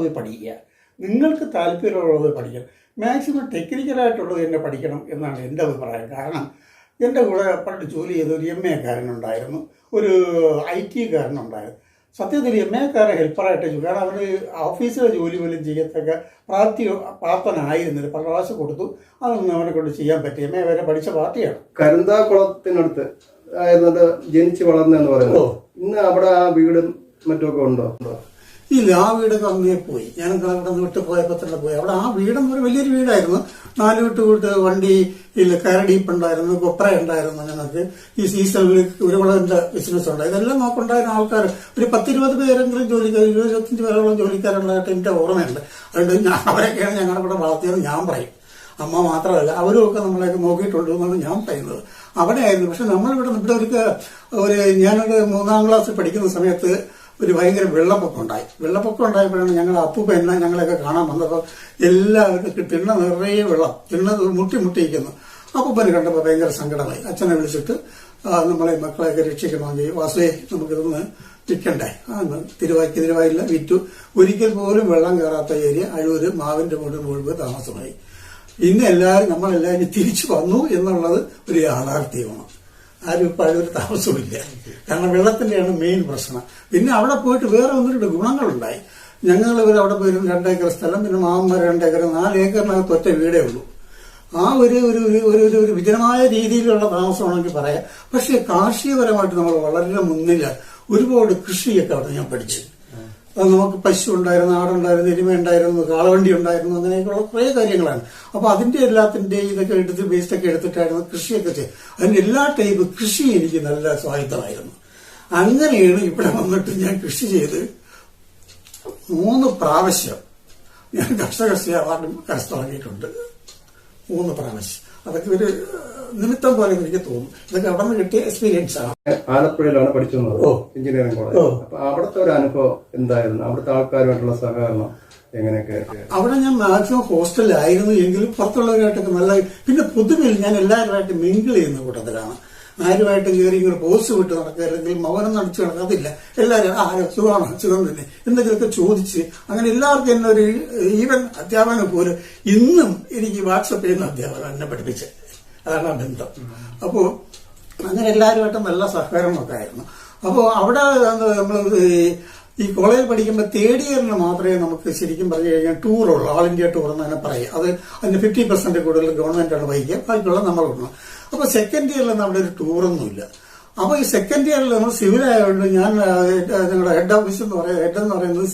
പോയി പഠിക്കുക. നിങ്ങൾക്ക് താല്പര്യമുള്ളത് പഠിക്കണം. മാക്സിമം ടെക്നിക്കലായിട്ടുള്ളത് തന്നെ പഠിക്കണം എന്നാണ് എന്റെ അഭിപ്രായം. കാരണം എന്റെ കൂടെ പണ്ട് ജോലി ചെയ്ത ഒരു എം എക്കാരനുണ്ടായിരുന്നു ഒരു ഐ ടി കാരനുണ്ടായിരുന്നു. സത്യത്തിൽ എം എക്കാരെ ഹെൽപ്പറായിട്ട് കാരണം അവർ ഓഫീസിലെ ജോലി പോലും ചെയ്യത്തക്ക പ്രാപ്തി പ്രാപ്തനായിരുന്നില്ല. പല പ്രാവശ്യം കൊടുത്തു. അതൊന്നും അവനെ കൊണ്ട് ചെയ്യാൻ പറ്റി എം എ വരെ പഠിച്ച പാർട്ടിയാണ്. കരുന്താകുളത്തിനടുത്ത് ആയിരുന്നത് ജനിച്ച് വളർന്നെന്ന് പറയുന്നത്. ഇന്ന് അവിടെ ആ വീടും മറ്റുമൊക്കെ ഉണ്ടോ? ഇല്ല ആ വീടൊക്കെ അന്നേ പോയി. ഞാൻ അവിടെ വിട്ടു പോയപ്പോൾ തന്നെ പോയി. അവിടെ ആ വീടെന്ന് ഒരു വലിയൊരു വീടായിരുന്നു. നാല് വിട്ട് കൂട്ട് വണ്ടി ഇല്ല കരടീപ്പ് ഉണ്ടായിരുന്നു കൊപ്ര ഉണ്ടായിരുന്നു ഞങ്ങൾക്ക്. ഈ സീസണിൽ കുരുമുളകിന്റെ ബിസിനസ് ഉണ്ട്. ഇതെല്ലാം നോക്കുണ്ടായിരുന്ന ആൾക്കാർ. ഒരു പത്തിരുപത് പേരെങ്കിലും ജോലിക്കാർ ഇരുപത് ഇരുപത്തഞ്ച് പേരോളം ജോലിക്കാരുള്ളതായിട്ട് എന്റെ ഓർമ്മയുണ്ട്. അതുകൊണ്ട് ഞാൻ അവരൊക്കെയാണ് ഞങ്ങളുടെ കൂടെ വളർത്തിയത് ഞാൻ പറയും. അമ്മ മാത്രമല്ല അവരും ഒക്കെ നമ്മളെയൊക്കെ നോക്കിയിട്ടുണ്ട് എന്നാണ് ഞാൻ പറയുന്നത്. അവിടെ ആയിരുന്നു പക്ഷെ നമ്മളിവിടെ ഇവിടെ ഒരു ഒരു ഞാനൊരു മൂന്നാം ക്ലാസ് പഠിക്കുന്ന സമയത്ത് ഒരു ഭയങ്കര വെള്ളപ്പൊക്കം ഉണ്ടായി വെള്ളപ്പൊക്കം ഉണ്ടായപ്പോഴാണ് ഞങ്ങൾ അപ്പൂപ്പ എന്നെ ഞങ്ങളെയൊക്കെ കാണാൻ വന്നപ്പോൾ എല്ലാവർക്കും തിണ്ണ നിറയെ വെള്ളം തിണ്ണ മുട്ടി മുട്ടിയിരിക്കുന്നു. അപ്പൂപ്പനെ കണ്ടപ്പോൾ ഭയങ്കര സങ്കടമായി. അച്ഛനെ വിളിച്ചിട്ട് നമ്മളെ മക്കളെയൊക്കെ രക്ഷിക്കണമെങ്കിൽ വാസുവേ നമുക്കിതൊന്ന് വിൽക്കണ്ടേ ആ തിരുവായ്ക്ക് തിരുവായില്ല വിറ്റു. ഒരിക്കൽ പോലും വെള്ളം കയറാത്ത ഏരിയ അഴൂര് മാവിന്റെ മുകളിൽ മുഴുവൻ താമസമായി. ഇന്ന് എല്ലാവരും നമ്മളെല്ലാവരും തിരിച്ചു വന്നു എന്നുള്ളത് ഒരു യാഥാർത്ഥ്യമാണ്. ആരും ഇപ്പം അതൊരു താമസമില്ല കാരണം വെള്ളത്തിന്റെയാണ് മെയിൻ പ്രശ്നം. പിന്നെ അവിടെ പോയിട്ട് വേറെ ഒന്ന് രണ്ട് ഗുണങ്ങളുണ്ടായി. ഞങ്ങൾ ഇവർ അവിടെ പോയിരുന്നു രണ്ടേക്കർ സ്ഥലം പിന്നെ മാമ്മ രണ്ടേക്കർ നാല് ഏക്കറിനകത്ത് ഒറ്റ വീടേ ഉള്ളൂ. ആ ഒരു ഒരു ഒരു ഒരു ഒരു വിജനമായ രീതിയിലുള്ള താമസമാണെങ്കിൽ പറയാം. പക്ഷേ കാർഷികപരമായിട്ട് നമ്മൾ വളരെ മുന്നിൽ ഒരുപാട് കൃഷിയൊക്കെ അവിടെ ഞാൻ പഠിച്ചു. നമുക്ക് പശു ഉണ്ടായിരുന്നു ആടുണ്ടായിരുന്നു എരുമ ഉണ്ടായിരുന്നു കാളവണ്ടി ഉണ്ടായിരുന്നു അങ്ങനെയൊക്കെയുള്ള കുറേ കാര്യങ്ങളാണ്. അപ്പൊ അതിന്റെ എല്ലാത്തിന്റെ ഇതൊക്കെ എടുത്ത് ഒക്കെ എടുത്തിട്ടായിരുന്നു കൃഷിയൊക്കെ ചെയ്ത് അതിന്റെ എല്ലാ ടൈപ്പ് കൃഷി എനിക്ക് നല്ല സ്വായത്തമായിരുന്നു. അങ്ങനെയാണ് ഇവിടെ വന്നിട്ട് ഞാൻ കൃഷി ചെയ്ത് മൂന്ന് പ്രാവശ്യം ഞാൻ കർഷകർഷി അവാർഡും കരസ്ഥമാക്കിയിട്ടുണ്ട്. മൂന്ന് പ്രാവശ്യം. അതൊക്കെ ഒരു നിമിത്തം പോലെ എനിക്ക് തോന്നും. ഇതൊക്കെ അവിടെ നിന്ന് കിട്ടിയ എക്സ്പീരിയൻസ് ആണ്. ആലപ്പുഴയിലാണ് പഠിച്ചത്. ഓ. Engineering college. അപ്പൊ അവിടുത്തെ ഒരു അനുഭവം എന്തായിരുന്നു? അവിടുത്തെ ആൾക്കാരുമായിട്ടുള്ള സഹകരണം എങ്ങനെയൊക്കെ? അവിടെ ഞാൻ മാക്സിമം ഹോസ്റ്റലിലായിരുന്നു എങ്കിലും പുറത്തുള്ളവരായിട്ടൊക്കെ നല്ല പിന്നെ പൊതുവിൽ ഞാൻ എല്ലാവരുമായിട്ട് മിങ്കിൾ ചെയ്യുന്ന കൂട്ടത്തിലാണ്. ആരുമായിട്ട് കയറി ഇങ്ങനെ പോസ്റ്റ് വിട്ട് നടക്കുക അല്ലെങ്കിൽ മൗനം നടിച്ചു നടക്കാതില്ല എല്ലാവരും ആരോ? സുഖമാണ്? സുഖം തന്നെ. എന്തെങ്കിലുമൊക്കെ ചോദിച്ച് അങ്ങനെ എല്ലാവർക്കും എന്നെ ഒരു ഈവൻ അധ്യാപനം പോലും ഇന്നും എനിക്ക് വാട്സപ്പ് ചെയ്യുന്ന അധ്യാപകൻ എന്നെ പഠിപ്പിച്ച്. അതാണ് ആ ബന്ധം. അപ്പോൾ അങ്ങനെ എല്ലാവരുമായിട്ടും നല്ല സഹകരണമൊക്കെ ആയിരുന്നു അപ്പോൾ അവിടെ നമ്മൾ ഈ കോളേജിൽ പഠിക്കുമ്പോൾ തേർഡ് ഇയറിന് മാത്രമേ നമുക്ക് ശരിക്കും പറഞ്ഞു കഴിഞ്ഞാൽ ടൂറുള്ളൂ ഓൾ ഇന്ത്യ ടൂർ എന്ന് തന്നെ പറയും. അത് അതിന് ഫിഫ്റ്റി പെർസെന്റ് കൂടുതൽ ഗവൺമെന്റാണ് വഹിക്കുക. ബാക്കിയുള്ള നമ്മൾ കൊടുക്കണം അപ്പൊ സെക്കൻഡ് ഇയറിൽ അവിടെ ഒരു ടൂറൊന്നുമില്ല അപ്പൊ ഈ സെക്കൻഡ് ഇയറിൽ നമ്മൾ സിവിൽ ആയതുകൊണ്ട് ഞാൻ ഞങ്ങളുടെ ഹെഡ് ഓഫീസ് എന്ന് പറയുന്നത് ഹെഡ് എന്ന് പറയുന്നത്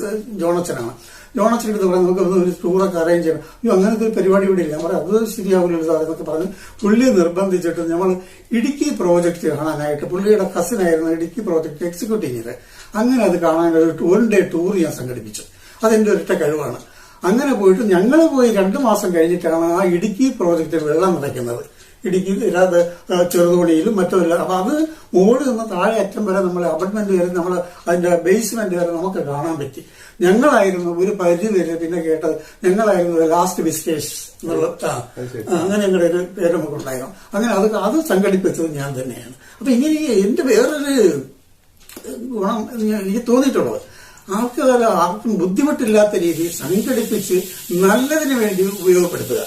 ജോണച്ചനാണ്. ജോണച്ചൻ എടുത്ത് പറയാം നമുക്ക് ഒന്ന് ഒരു ടൂറൊക്കെ അറേഞ്ച് ചെയ്യണം അയ്യോ അങ്ങനത്തെ ഒരു പരിപാടി ഇവിടെ ഇല്ല. ഞാൻ പറയാം അത് ശരിയാവില്ലല്ലോ സാർ എന്നൊക്കെ പറഞ്ഞ് പുള്ളി നിർബന്ധിച്ചിട്ട് നമ്മൾ ഇടുക്കി പ്രോജക്റ്റ് കാണാനായിട്ട് പുള്ളിയുടെ കസിനായിരുന്നു ഇടുക്കി പ്രോജക്റ്റ് എക്സിക്യൂട്ട് ചെയ്തത് അങ്ങനെ അത് കാണാൻ ഒരു ഡേ ടൂർ ഞാൻ സംഘടിപ്പിച്ചു. അതെന്റെ ഒരിട്ട കഴിവാണ്. അങ്ങനെ പോയിട്ട് ഞങ്ങൾ പോയി രണ്ടു മാസം കഴിഞ്ഞിട്ടാണ് ആ ഇടുക്കി പ്രോജക്റ്റ് വെള്ളം നിറയ്ക്കുന്നത്. ഇടുക്കി അല്ലാതെ ചെറുതോണിയിലും മറ്റൊരു അപ്പൊ അത് മുകളിൽ നിന്ന് താഴെ അറ്റം വരെ നമ്മൾ അപ്പാർട്ട്മെന്റ് വരെ നമ്മൾ അതിന്റെ ബേസ്മെന്റ് വരെ നമുക്ക് കാണാൻ പറ്റി. ഞങ്ങളായിരുന്നു ഒരു പരിധി വരെ പിന്നെ കേട്ടത്. ഞങ്ങളായിരുന്നു ലാസ്റ്റ് വിസ്റ്റേഴ്സ് എന്നുള്ള അങ്ങനെ ഞങ്ങളുടെ ഒരു പേര് നമുക്കുണ്ടായിരുന്നു അങ്ങനെ അത് അത് സംഘടിപ്പിച്ചത് ഞാൻ തന്നെയാണ്. അപ്പൊ ഇങ്ങനെ എന്റെ വേറൊരു ഗുണം എനിക്ക് തോന്നിയിട്ടുള്ളത്. ആൾക്കാർ ആർക്കും ബുദ്ധിമുട്ടില്ലാത്ത രീതിയിൽ സംഘടിപ്പിച്ച് നല്ലതിന് വേണ്ടി ഉപയോഗപ്പെടുത്തുക.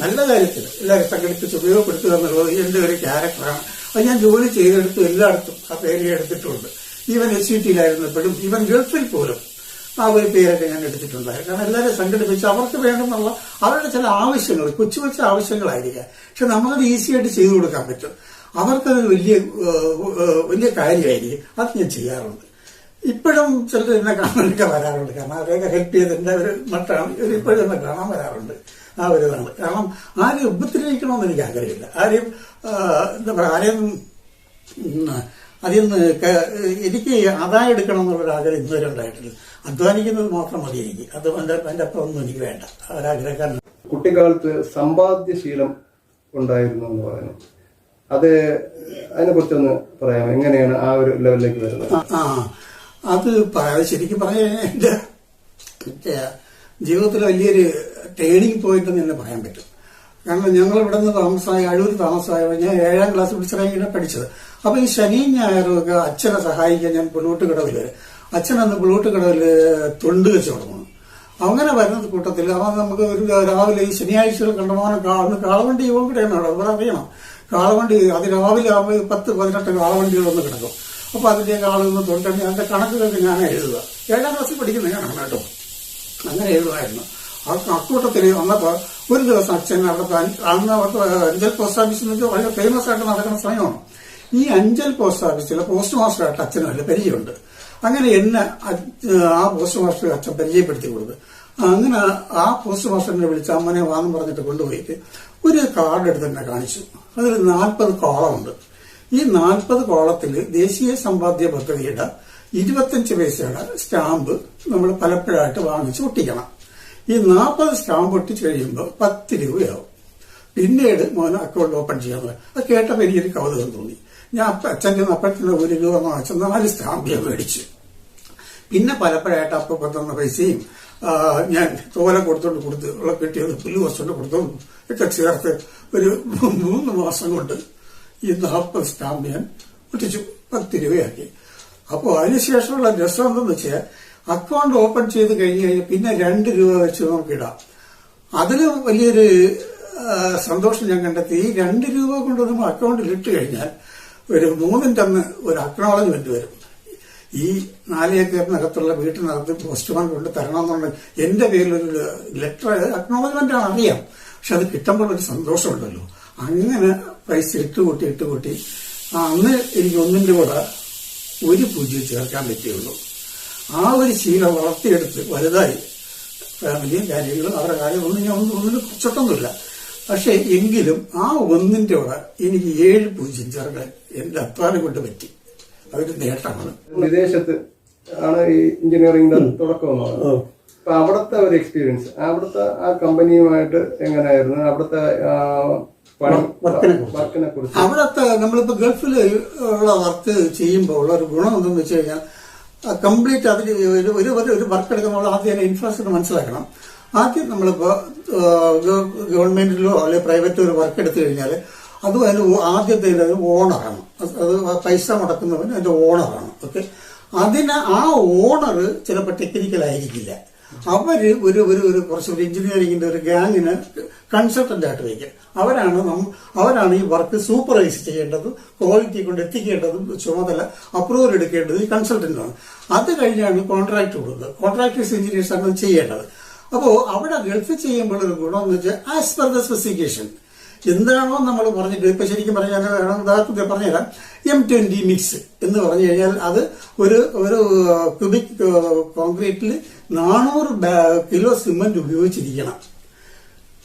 നല്ല കാര്യത്തിൽ എല്ലാവരും സംഘടിപ്പിച്ച് ഉപയോഗപ്പെടുത്തുക എന്നുള്ളത് എന്റെ ഒരു ക്യാരക്ടറാണ്. അത് ഞാൻ ജോലി ചെയ്തെടുത്തു എല്ലായിടത്തും. ആ പേര് എടുത്തിട്ടുണ്ട്. ഈവൻ എസ് സി ടിയിലായിരുന്നപ്പോഴും ഈവൻ ഗൾഫിൽ പോലും ആ ഒരു പേരൊക്കെ ഞാൻ എടുത്തിട്ടുണ്ടായിരുന്നു. കാരണം എല്ലാവരും സംഘടിപ്പിച്ച് അവർക്ക് വേണമെന്നുള്ള അവരുടെ ചില ആവശ്യങ്ങൾ കൊച്ചു കൊച്ചു ആവശ്യങ്ങളായിരിക്കാം. പക്ഷെ നമുക്കത് ഈസി ആയിട്ട് ചെയ്തു കൊടുക്കാൻ പറ്റും. അവർക്കത് വലിയ വലിയ കാര്യമായിരിക്കും. അത് ഞാൻ ചെയ്യാറുണ്ട്. ഇപ്പോഴും ചിലർ എന്നെ കാണാനൊക്കെ വരാറുണ്ട്. കാരണം അവരെയൊക്കെ ഹെൽപ്പ് ചെയ്ത് എന്റെ ഒരു മട്ടാണ്. ഇപ്പോഴും എന്നെ കാണാൻ വരാറുണ്ട്. ആ ഒരു ഇതാണ്. കാരണം ആരെയും ഉപദ്രവിക്കണമെന്ന് എനിക്ക് ആഗ്രഹമില്ല. ആരെയും എന്താ പറയുക ആരെയും അതിൽ നിന്ന് എനിക്ക് ആദായം എടുക്കണം എന്നുള്ളൊരു ആഗ്രഹം ഇതുവരെ ഉണ്ടായിട്ടില്ല. അധ്വാനിക്കുന്നത് മാത്രം മതി എനിക്ക്. അത് എന്റെ എന്റെ അപ്പം ഒന്നും എനിക്ക് വേണ്ട. ഒരാഗ്രഹക്കാരൻ. കുട്ടിക്കാലത്ത് സമ്പാദ്യശീലം ഉണ്ടായിരുന്നു എന്ന് പറയുന്നു അത് അതിനെ കുറിച്ചൊന്ന് പറയാം എങ്ങനെയാണ് ആ ഒരു ലെവലിലേക്ക് വരുന്നത്? ആ, ആ അത് പറയാതെ ശരിക്കും പറയാൻ എന്റെ ജീവിതത്തിൽ വലിയൊരു ടേണിംഗ് പോയിന്റ് എന്ന് തന്നെ പറയാൻ പറ്റും. കാരണം ഞങ്ങൾ ഇവിടെ നിന്ന് താമസമായ അഴൂർ താമസമായ ഞാൻ ഏഴാം ക്ലാസ് പിടിച്ചിറങ്ങിയാണ് പഠിച്ചത്. അപ്പൊ ഈ ശനിയും ഞായറും ഒക്കെ അച്ഛനെ സഹായിക്കാൻ ഞാൻ പുള്ളൂട്ട് കടവിൽ വരെ. അച്ഛൻ അന്ന് പുള്ളൂട്ട് കടവിൽ തൊണ്ട് തുടങ്ങുന്നു അങ്ങനെ വരുന്ന കൂട്ടത്തിൽ അവൻ നമുക്ക് ഒരു രാവിലെ ഈ ശനിയാഴ്ചകൾ കണ്ടമാനം കാളന്ന് കാളവണ്ടി യോഗം കൂടെയാണ് അവിടെ അവർ അറിയണം. കാളവണ്ടി അത് രാവിലെ ആകുമ്പോൾ പത്ത് പതിനെട്ട് കാളവണ്ടികളൊന്ന് കിടക്കും. അപ്പൊ അതിന്റെ ആളൊന്ന് തൊണ്ടി അതിന്റെ കണക്കുകളൊക്കെ ഞാൻ എഴുതുക. ഏഴാം ക്ലാസ്സിൽ പഠിക്കുന്ന ഞാനാണ് കേട്ടോ. അങ്ങനെ എഴുതുമായിരുന്നു. ആ അക്കൂട്ടത്തിൽ വന്നപ്പോ ഒരു ദിവസം അച്ഛൻ അവിടെ അന്ന് അവർക്ക് അഞ്ചൽ പോസ്റ്റ് ഓഫീസിൽ നിന്ന് വളരെ ഫേമസ് ആയിട്ട് നടക്കുന്ന സമയമാണ്. ഈ അഞ്ചൽ പോസ്റ്റ് ഓഫീസിലെ പോസ്റ്റ് മാസ്റ്ററായിട്ട് അച്ഛനും നല്ല പരിചയമുണ്ട്. അങ്ങനെ എന്നെ ആ പോസ്റ്റ് മാസ്റ്റർ അച്ഛൻ പരിചയപ്പെടുത്തി കൊടുത്ത്. അങ്ങനെ ആ പോസ്റ്റ് മാസ്റ്ററിനെ വിളിച്ച് അമ്മനെ വാന്ന് പറഞ്ഞിട്ട് കൊണ്ടുപോയിട്ട് ഒരു കാർഡ് എടുത്ത് എന്നെ കാണിച്ചു. അതിൽ നാൽപ്പത് കോളമുണ്ട്. ഈ നാൽപ്പത് കോളത്തിൽ ദേശീയ സമ്പാദ്യ പദ്ധതിയുടെ ഇരുപത്തഞ്ച് പൈസയുടെ സ്റ്റാമ്പ് നമ്മൾ പലപ്പോഴായിട്ട് വാങ്ങിച്ച് ഒട്ടിക്കണം. ഈ നാൽപ്പത് സ്റ്റാമ്പ് ഒട്ടിച്ച് കഴിയുമ്പോൾ പത്ത് രൂപയാവും. പിന്നീട് മോന് അക്കൗണ്ട് ഓപ്പൺ ചെയ്യാൻ അത് കേട്ടപ്പോൾ എനിക്കൊരു കൗതുകം തോന്നി. ഞാൻ അച്ഛന്റെ അപ്പഴത്തിന്റെ ഒരു രൂപ വാങ്ങിച്ച നാല് സ്റ്റാമ്പ് ഞാൻ മേടിച്ചു. പിന്നെ പലപ്പോഴായിട്ട് അപ്പം തന്ന പൈസയും ഞാൻ തോല കൊടുത്തോണ്ട് കൊടുത്ത് ഉള്ള കിട്ടിയത് പുല്ല് വസ്തുണ്ട് കൊടുത്തോണ്ട് ഒക്കെ ചേർത്ത് ഒരു മൂന്ന് മാസം കൊണ്ട് ഈ നാൽപ്പത് സ്റ്റാമ്പ് ഞാൻ ഒട്ടിച്ചു പത്ത് രൂപയാക്കി. അപ്പോൾ അതിനുശേഷമുള്ള രസം എന്തെന്ന് വെച്ചാൽ അക്കൗണ്ട് ഓപ്പൺ ചെയ്ത് കഴിഞ്ഞ് കഴിഞ്ഞാൽ പിന്നെ രണ്ട് രൂപ വെച്ച് നമുക്ക് ഇടാം. അതിലും വലിയൊരു സന്തോഷം ഞാൻ കണ്ടെത്തി. ഈ രണ്ട് രൂപ കൊണ്ട് നമ്മൾ അക്കൗണ്ടിൽ ഇട്ട് കഴിഞ്ഞാൽ ഒരു മൂന്നിന്റെ അന്ന് ഒരു അക്നോളജ്മെന്റ് വരും. ഈ നാല് ഏക്കറിനകത്തുള്ള വീട്ടിനകത്ത് പോസ്റ്റ്മാൻ കൊണ്ട് തരണം എന്നുള്ള എന്റെ പേരിലൊരു ലെറ്റർ അക്നോളജ്മെന്റ് ആണ് അറിയാം. പക്ഷെ അത് കിട്ടുമ്പോൾ ഒരു സന്തോഷമുണ്ടല്ലോ. അങ്ങനെ പൈസ ഇട്ടുകൂട്ടി ഇട്ടുകൂട്ടി കൂട്ടി അന്ന് എനിക്ക് ഒന്നിന്റെ കൂടെ ഒരു പൂജ്യം ചേർക്കാൻ പറ്റുള്ളൂ ആ ഒരു ശീലം വളർത്തിയെടുത്ത് വലുതായി ഫാമിലിയും കാര്യങ്ങളും അവരുടെ കാര്യം ഒന്നും ഞാൻ ഒന്നും ഒന്നിനും കുറച്ചിട്ടൊന്നുമില്ല. പക്ഷെ എങ്കിലും ആ ഒന്നിന്റെ കൂടെ എനിക്ക് ഏഴ് പൂജ്യം ചേർക്കാൻ എന്റെ അത്താനം കൊണ്ട് പറ്റി. അതൊരു നേട്ടമാണ്. വിദേശത്ത് ആണ് ഈ എഞ്ചിനീയറിംഗിന്റെ തുടക്കം എന്ന് പറയുന്നത് അപ്പൊ അവിടുത്തെ ഒരു എക്സ്പീരിയൻസ് അവിടുത്തെ ആ കമ്പനിയുമായിട്ട് എങ്ങനെയായിരുന്നു? അവിടുത്തെ വർക്കിനെ കുറിച്ച്. വർക്കിനെ കുറിച്ച്. അവിടത്തെ നമ്മളിപ്പോ ഗൾഫിൽ ഉള്ള വർക്ക് ചെയ്യുമ്പോൾ ഉള്ള ഒരു ഗുണം എന്തെന്ന് വെച്ച് കഴിഞ്ഞാൽ കംപ്ലീറ്റ് അതിൽ ഒരു ഒരു ഒരു- വർക്ക് എടുക്കുമ്പോൾ ആദ്യം അതിന്റെ ഇൻഫ്രാസ്ട്രക്ചർ മനസ്സിലാക്കണം. ആദ്യം നമ്മളിപ്പോ ഗവൺമെന്റിലോ അല്ലെങ്കിൽ പ്രൈവറ്റോ ഒരു വർക്ക് എടുത്തു കഴിഞ്ഞാൽ അതും അതിന് ആദ്യത്തെ അതിന് ഓണറാണ് അത് പൈസ മുടക്കുന്നവൻ അതിന്റെ ഓണറാണ് ഓക്കെ അതിന് ആ ഓണർ ചിലപ്പോൾ ടെക്നിക്കൽ ആയിരിക്കില്ല. അവർ ഒരു ഒരു ഒരു കുറച്ച് ഒരു എഞ്ചിനീയറിംഗിന്റെ ഒരു ഗാങ്ങിന് കൺസൾട്ടന്റ് ആയിട്ട് വയ്ക്കുക അവരാണ് അവരാണ് ഈ വർക്ക് സൂപ്പർവൈസ് ചെയ്യേണ്ടത് ക്വാളിറ്റി കൊണ്ട് എത്തിക്കേണ്ടതും ചുമതല അപ്രൂവൽ എടുക്കേണ്ടത് ഈ കൺസൾട്ടന്റാണ് അത് കഴിഞ്ഞാണ് കോൺട്രാക്ട് കൊടുക്കുന്നത് കോൺട്രാക്ടേഴ്സ് എഞ്ചിനീയേഴ്സ് ആണ് ചെയ്യേണ്ടത്. അപ്പോ അവിടെ ഗൾഫ് ചെയ്യുമ്പോൾ ഒരു ഗുണം എന്ന് വെച്ചാൽ ആസ് പെർ ദ സ്പെസിഫിക്കേഷൻ എന്താണോ നമ്മൾ പറഞ്ഞിട്ട് ഇപ്പൊ ശരിക്കും പറഞ്ഞാൽ വേണം ഉദാഹരണത്തിന് പറഞ്ഞുതരാം. എം ട്വന്റി മിക്സ് എന്ന് പറഞ്ഞു കഴിഞ്ഞാൽ അത് ഒരു ഒരു ക്യൂബിക് കോൺക്രീറ്റിൽ നാനൂറ് കിലോ സിമെന്റ് ഉപയോഗിച്ചിരിക്കണം.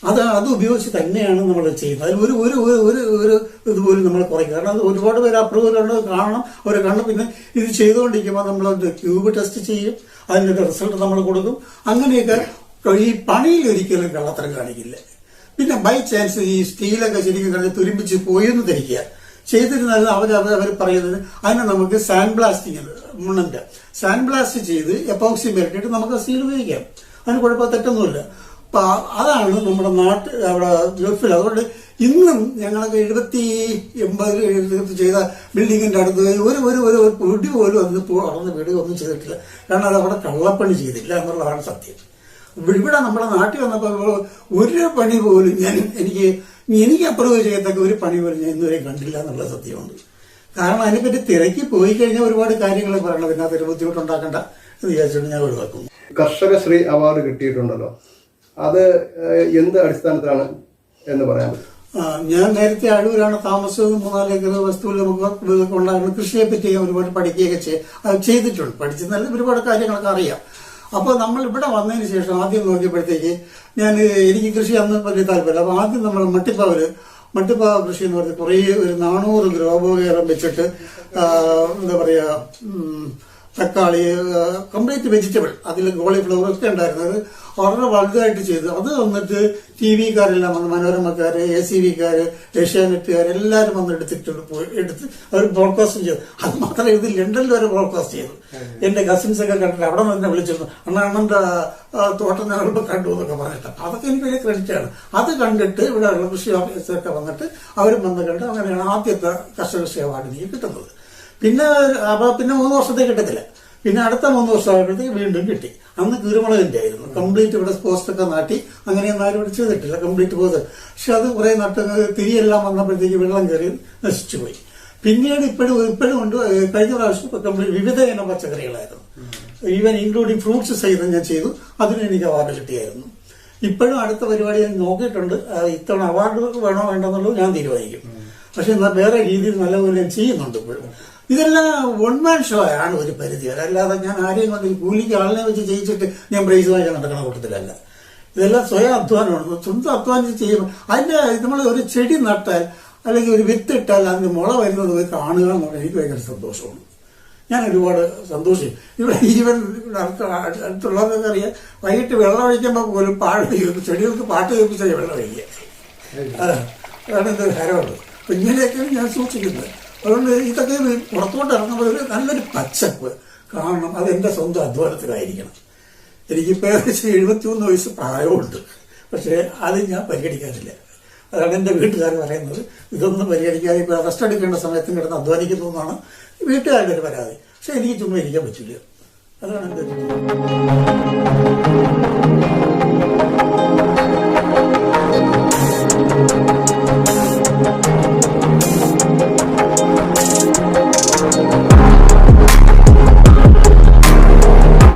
അത് അത് ഉപയോഗിച്ച് തന്നെയാണ് നമ്മൾ ചെയ്യുന്നത്. അതിൽ ഒരു ഒരു ഒരു ഒരു ഇതുപോലും നമ്മൾ കുറയ്ക്കും. കാരണം അത് ഒരുപാട് പേര് അപ്രൂവൽ ഉണ്ട് കാണണം. അവർ കണ്ട് പിന്നെ ഇത് ചെയ്തുകൊണ്ടിരിക്കുമ്പോൾ നമ്മൾ ക്യൂബ് ടെസ്റ്റ് ചെയ്യും. അതിന്റെ റിസൾട്ട് നമ്മൾ കൊടുക്കും. അങ്ങനെയൊക്കെ ഈ പണിയിൽ ഒരിക്കലും കള്ളത്തരം കാണിക്കില്ല. പിന്നെ ബൈ ചാൻസ് ഈ സ്റ്റീലൊക്കെ ശരിക്കും കഴിഞ്ഞ് തുരുമ്പിച്ച് പോയി എന്ന് ധരിക്കുക. ചെയ്തിരുന്നാൽ അവർ അവർ അവർ പറയുന്നത് അതിനെ നമുക്ക് സാൻഡ് ബ്ലാസ്റ്റിംഗ് മണ്ണിന്റെ. സാൻഡ് ബ്ലാസ്റ്റ് ചെയ്ത് എപ്പോക്സി പുരട്ടിയിട്ട് നമുക്ക് സ്റ്റീൽ ഉപയോഗിക്കാം. അതിന് കുഴപ്പം തെറ്റൊന്നുമില്ല. അപ്പൊ അതാണ് നമ്മുടെ നാട്ടിൽ അവിടെ ഗൾഫിൽ അതുകൊണ്ട് ഇന്നും ഞങ്ങളൊക്കെ എഴുപത്തി എൺപതിൽ എഴുപത്തി ചെയ്ത ബിൽഡിങ്ങിന്റെ അടുത്ത് ഒരു ഒരു ഒരു ഒരു പൊടി പോലും അന്ന് അടന്ന് വീട് ഒന്നും ചെയ്തിട്ടില്ല. കാരണം അത് അവിടെ കള്ളപ്പണി ചെയ്തില്ല എന്നുള്ളതാണ് സത്യം. ഇവിടെ നമ്മുടെ നാട്ടിൽ വന്നപ്പോൾ ഒരു പണി പോലും ഞാൻ എനിക്ക് എനിക്ക് അപ്രൂവ് ചെയ്യത്തക്ക ഒരു പണി പറഞ്ഞ ഇന്നുവരെ കണ്ടില്ല എന്നുള്ള സത്യമുണ്ട് കാരണം അതിനെപ്പറ്റി തിരക്കി പോയി കഴിഞ്ഞാൽ ഒരുപാട് കാര്യങ്ങൾ പറയണം. പിന്നെ അതൊരു ബുദ്ധിമുട്ടുണ്ടാക്കണ്ട എന്ന് വിചാരിച്ചുകൊണ്ട് ഞാൻ ഒഴിവാക്കുന്നു. കർഷക ശ്രീ അവാർഡ് കിട്ടിയിട്ടുണ്ടല്ലോ. അത് എന്ത് അടിസ്ഥാനത്തിലാണ് എന്ന് പറയാൻ ഞാൻ നേരത്തെ അഴൂരാണ് താമസവും മൂന്നാൽ ഏക്കർ വസ്തുവിൽ നമുക്ക് ഉണ്ടാകുന്ന കൃഷിയെ പറ്റി ഒരുപാട് പഠിക്കുകയൊക്കെ അത് ചെയ്തിട്ടുണ്ട്. പഠിച്ചെന്നല്ല ഒരുപാട് കാര്യങ്ങളൊക്കെ അറിയാം. അപ്പോൾ നമ്മൾ ഇവിടെ വന്നതിന് ശേഷം ആദ്യം നോക്കിയപ്പോഴത്തേക്ക് ഞാൻ എനിക്ക് കൃഷി അന്ന് വലിയ താല്പര്യം അപ്പോൾ ആദ്യം നമ്മൾ മട്ടിപ്പാവൽ മട്ടിപ്പാവ കൃഷി എന്ന് പറഞ്ഞാൽ കുറേ ഒരു നാനൂറ് ഗ്രോബോകേറം വെച്ചിട്ട് എന്താ പറയുക തക്കാളി കംപ്ലീറ്റ് വെജിറ്റബിൾ അതിൽ കോളിഫ്ലവർ ഒക്കെ ഉണ്ടായിരുന്നത്. വളരെ വലുതായിട്ട് ചെയ്തു. അത് വന്നിട്ട് ടി വിക്കാരെല്ലാം വന്ന് മനോരമക്കാര് എ സി വിക്കാര് ഏഷ്യാനെറ്റുകാർ എല്ലാവരും വന്ന് എടുത്തിട്ട് പോയി എടുത്ത് അവർ ബ്രോഡ്കാസ്റ്റും ചെയ്തു. അത് മാത്രമേ ഇത് ലണ്ടനിൽ വരെ ബ്രോഡ്കാസ്റ്റ് ചെയ്തു. എന്റെ കസിൻസ് ഒക്കെ കണ്ടിട്ട് അവിടെ നിന്ന് വിളിച്ചിരുന്നു അണ്ണ അണ്ണന്റെ തോട്ടം ഞങ്ങളിപ്പോ കണ്ടു എന്നൊക്കെ പറഞ്ഞിട്ട്. അതൊക്കെ എനിക്ക് വലിയ ക്രെഡിറ്റ് ആണ്. അത് കണ്ടിട്ട് ഇവിടെ ഉള്ള കൃഷി ഓഫീസറൊക്കെ വന്നിട്ട് അവരും വന്ന് കണ്ട് അങ്ങനെയാണ് ആദ്യത്തെ കർഷക അവാർഡ് എനിക്ക് കിട്ടുന്നത്. പിന്നെ അപ്പൊ പിന്നെ മൂന്ന് വർഷത്തേക്ക് കിട്ടത്തില്ല. പിന്നെ അടുത്ത മൂന്ന് വർഷമായപ്പോഴത്തേക്ക് വീണ്ടും കിട്ടി. അന്ന് കുരുമുളകിന്റെ ആയിരുന്നു. കംപ്ലീറ്റ് ഇവിടെ പോസ്റ്റൊക്കെ നാട്ടി അങ്ങനെയൊന്നും ആരും ഇവിടെ ചെയ്തിട്ടില്ല. കംപ്ലീറ്റ് പോസ്റ്റ് പക്ഷെ അത് കുറെ നട്ട് തിരിയെല്ലാം വന്നപ്പോഴത്തേക്ക് വെള്ളം കയറി നശിച്ചുപോയി പിന്നീട് ഇപ്പോഴും ഇപ്പോഴും ഉണ്ട്. കഴിഞ്ഞ പ്രാവശ്യം കംപ്ലീറ്റ് വിവിധ ഇനം പച്ചക്കറികളായിരുന്നു. ഈവൻ ഇൻക്ലൂഡിങ് ഫ്രൂട്ട്സ് സഹിതം ഞാൻ ചെയ്തു. അതിന് എനിക്ക് അവാർഡ് കിട്ടിയായിരുന്നു. ഇപ്പോഴും അടുത്ത പരിപാടി ഞാൻ നോക്കിയിട്ടുണ്ട്. ഇത്തവണ അവാർഡ് വേണോ വേണ്ടെന്നുള്ളത് ഞാൻ തീരുമാനിക്കും. പക്ഷെ എന്നാൽ വേറെ രീതിയിൽ നല്ലപോലെ ചെയ്യുന്നുണ്ട് ഇപ്പോഴും. ഇതെല്ലാം വൺ മാൻ ഷോ ആണ് ഒരു പരിധി വരെ. അല്ലാതെ ഞാൻ ആരെയും കൊണ്ട് കൂലിക്ക് ആളിനെ വെച്ച് ചെയ്യിച്ചിട്ട് ഞാൻ പ്രൈസ് വാങ്ങിക്കാൻ നടക്കുന്ന കൂട്ടത്തിലല്ല. ഇതെല്ലാം സ്വയം അധ്വാനമാണ്. സ്വന്തം അധ്വാനിച്ച് ചെയ്യുമ്പോൾ അതിന്റെ നമ്മൾ ഒരു ചെടി നട്ടാൽ അല്ലെങ്കിൽ ഒരു വിത്ത് ഇട്ടാൽ അതിന് മുള വരുന്നത് പോയി കാണുക പറഞ്ഞാൽ എനിക്ക് ഭയങ്കര സന്തോഷമാണ്. ഞാൻ ഒരുപാട് സന്തോഷിക്കും. ഇവിടെ ഈവൻ ഇവിടെ അടുത്ത അടുത്തുള്ളവർക്ക് അറിയാം വൈകിട്ട് വെള്ളം ഒഴിക്കുമ്പോൾ പോലും പാട്ട് കേൾക്കും ചെടികൾക്ക് പാട്ട് കേൾപ്പിച്ചാൽ വെള്ളം ഒഴിക്കുക. അതാ. അതാണ് എന്റെ ഹരമുള്ളത് അപ്പൊ ഇങ്ങനെയൊക്കെയാണ് ഞാൻ സൂക്ഷിക്കുന്നത്. അതുകൊണ്ട് ഇതൊക്കെ ഇത് പുറത്തോട്ട് ഇറങ്ങുമ്പോൾ ഒരു നല്ലൊരു പച്ചപ്പ് കാണണം. അത് എന്റെ സ്വന്തം അധ്വാനത്തിലായിരിക്കണം. എനിക്കിപ്പോൾ ഏകദേശം എഴുപത്തിമൂന്ന് വയസ്സ് പ്രായമുണ്ട്. പക്ഷേ അത് ഞാൻ പരിഗണിക്കാറില്ല. അതാണ് എന്റെ വീട്ടുകാർ പറയുന്നത്. ഇതൊന്നും പരിഗണിക്കാതെ ഇപ്പോൾ റെസ്റ്റ് എടുക്കേണ്ട സമയത്തും കിടന്ന് അധ്വാനിക്കുന്നു എന്നാണ് വീട്ടുകാരുടെ ഒരു പരാതി. പക്ഷെ എനിക്ക് ചുമ്മാ ഇരിക്കാൻ പറ്റില്ല. അതാണ് എന്റെ